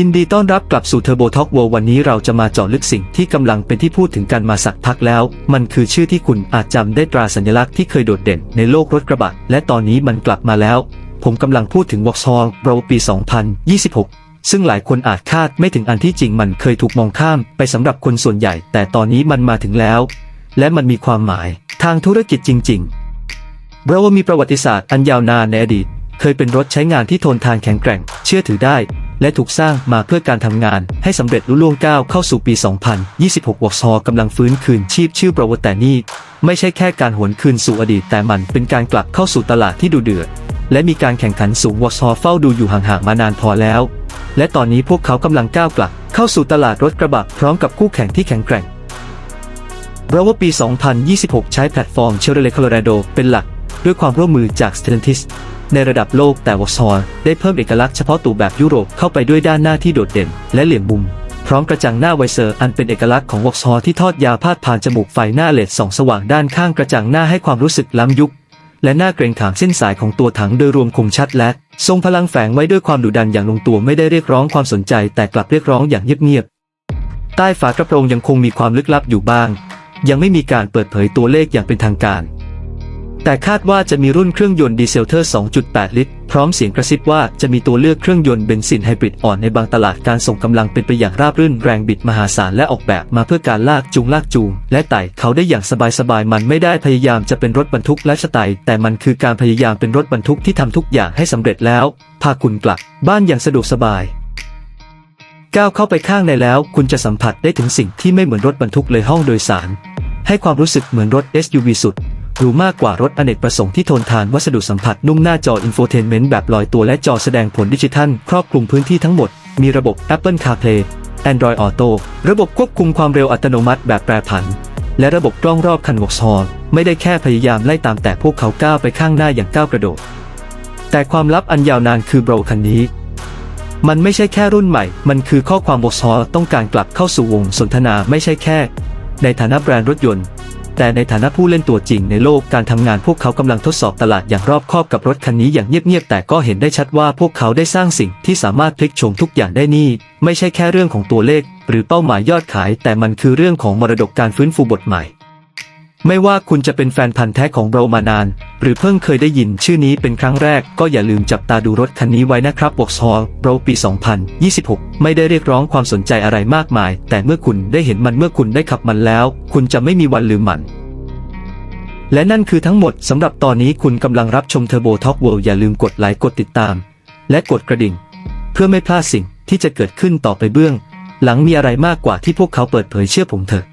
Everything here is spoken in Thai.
ยินดีต้อนรับกลับสู่ Turbo Talk World วันนี้เราจะมาเจาะลึกสิ่งที่กำลังเป็นที่พูดถึงกันมาสักพักแล้ว มันคือชื่อที่คุณอาจจำได้ตราสัญลักษณ์ที่เคยโดดเด่นในโลกรถกระบะ และตอนนี้มันกลับมาแล้ว ผมกำลังพูดถึง Vauxhall Pro ปี 2026 ซึ่งหลายคนอาจคาดไม่ถึงอันที่จริงมันเคยถูกมองข้ามไปสำหรับคนส่วนใหญ่ แต่ตอนนี้มันมาถึงแล้ว และมันมีความหมายทางธุรกิจจริงๆเรามีประวัติศาสตร์อันยาวนานในอดีต เคยเป็นรถใช้งานที่ทนทานแข็งแกร่ง เชื่อถือได้ และถูกสร้างมาเพื่อการทำงาน ให้สำเร็จลุล่วงก้าวเข้าสู่ปี 2026วอร์ซอกำลังฟื้นคืนชีพชื่อประวัติแต่นี่ไม่ใช่แค่การหวนคืนสู่อดีตแต่มันเป็นการกลับเข้าสู่ตลาดที่ดูเดือด และมีการแข่งขันสูงวอร์ซอเฝ้าดูอยู่ห่างๆมานานพอแล้ว และตอนนี้พวกเขากำลังก้าวกลับ เข้าสู่ตลาดรถกระบะพร้อมกับคู่แข่งที่แข็งแกร่งเราว่าปี 2026 ใช้แพลตฟอร์ม Chevrolet Colorado เป็นหลัก ด้วยความร่วมมือจาก Stellantis ในระดับโลกแต่วอซอได้เพิ่มเอกลักษณ์เฉพาะตัวแบบยุโรปเข้าไปด้วยด้านหน้าที่โดดเด่น และเหลี่ยมมุม พร้อมกระจังหน้าไวเซอร์อันเป็นเอกลักษณ์ของวอ x ซอที่ทอดยาวพาดผ่านจมูกไฟหน้าเลดส่องสว่างด้านข้างกระจังหน้าให้ความรู้สึกล้ำยุค และหน้าเกรงขามเส้นสายของตัวถังโดยรวมคมชัดและ ทรงพลังแฝงไว้ด้วยความดุดันอย่างลงตัวไม่ได้เรียกร้องความสนใจ แต่กลับเรียกร้องอย่างเงียบๆใต้ฝากระโปรงยังคงมีความลึกลับอยู่บ้าง ยังไม่มีการเปิดเผยตัวเลขอย่างเป็นทางการ แต่คาดว่าจะมีรุ่นเครื่องยนต์ดีเซลเทอร์ 2.8 ลิตร พร้อมเสียงกระซิบว่าจะมีตัวเลือกเครื่องยนต์เบนซินไฮบริดอ่อนในบางตลาดการส่งกำลังเป็นไปอย่างราบรื่นแรงบิดมหาศาลและออกแบบมาเพื่อการลากจูงลากจูง และไต่เขาได้อย่างสบายๆ มันไม่ได้พยายามจะเป็นรถบรรทุกและสไตล์แต่มันคือการพยายามเป็นรถบรรทุกที่ทำทุกอย่างให้สำเร็จแล้ว พาคุณกลับบ้านอย่างสะดวกสบายก้าวเข้าไปข้างในแล้ว คุณจะสัมผัสได้ถึงสิ่งที่ไม่เหมือนรถบรรทุกเลยห้องโดยสาร ให้ความรู้สึกเหมือนรถ SUV สุด หรูมากกว่ารถอเนกประสงค์ที่ทนทานวัสดุสัมผัสนุ่มหน้าจออินโฟเทนเมนต์แบบลอยตัวและจอแสดงผลดิจิทัล ครอบคลุมพื้นที่ทั้งหมด มีระบบ Apple CarPlay Android Auto ระบบควบคุมความเร็วอัตโนมัติแบบแปรผัน และระบบกล้องรอบคันวอ x ซอไม่ได้แค่พยายามไล่ตามแต่พวกเขาก้าวไปข้างหน้าอย่างก้าวกระโดด แต่ความลับอันยาวนานคือโบรคันนี้ มันไม่ใช่แค่รุ่นใหม่ มันคือข้อความวอ x ซอต้องการกลับเข้าสู่วงสนทนาไม่ใช่แค่ ในฐานะแบรนด์รถยนต์ แต่ในฐานะผู้เล่นตัวจริงในโลกการทำงานพวกเขากำลังทดสอบตลาดอย่างรอบคอบกับรถคันนี้อย่างเงียบๆแต่ก็เห็นได้ชัดว่าพวกเขาได้สร้างสิ่งที่สามารถพลิกโฉมทุกอย่างได้นี่ ไม่ใช่แค่เรื่องของตัวเลข หรือเป้าหมายยอดขาย แต่มันคือเรื่องของมรดกการฟื้นฟูบทใหม่ ไม่ว่าคุณจะเป็นแฟนพันธ์แท้ของเรามานาน หรือเพิ่งเคยได้ยินชื่อนี้เป็นครั้งแรก ก็อย่าลืมจับตาดูรถคันนี้ไว้นะครับวอ x ซอลเราปี 2026 ไม่ได้เรียกร้องความสนใจอะไรมากมาย แต่เมื่อคุณได้เห็นมันเมื่อคุณได้ขับมันแล้ว คุณจะไม่มีวันลืมมัน และนั่นคือทั้งหมดสำหรับตอนนี้คุณกำลังรับชม Turbo Talk World อย่าลืมกดไลค์กดติดตาม และกดกระดิ่ง เพื่อไม่พลาดสิ่งที่จะเกิดขึ้นต่อไปเบื้อง หลังมีอะไรมากกว่าที่พวกเขาเปิดเผยเชื่อผมเถอะ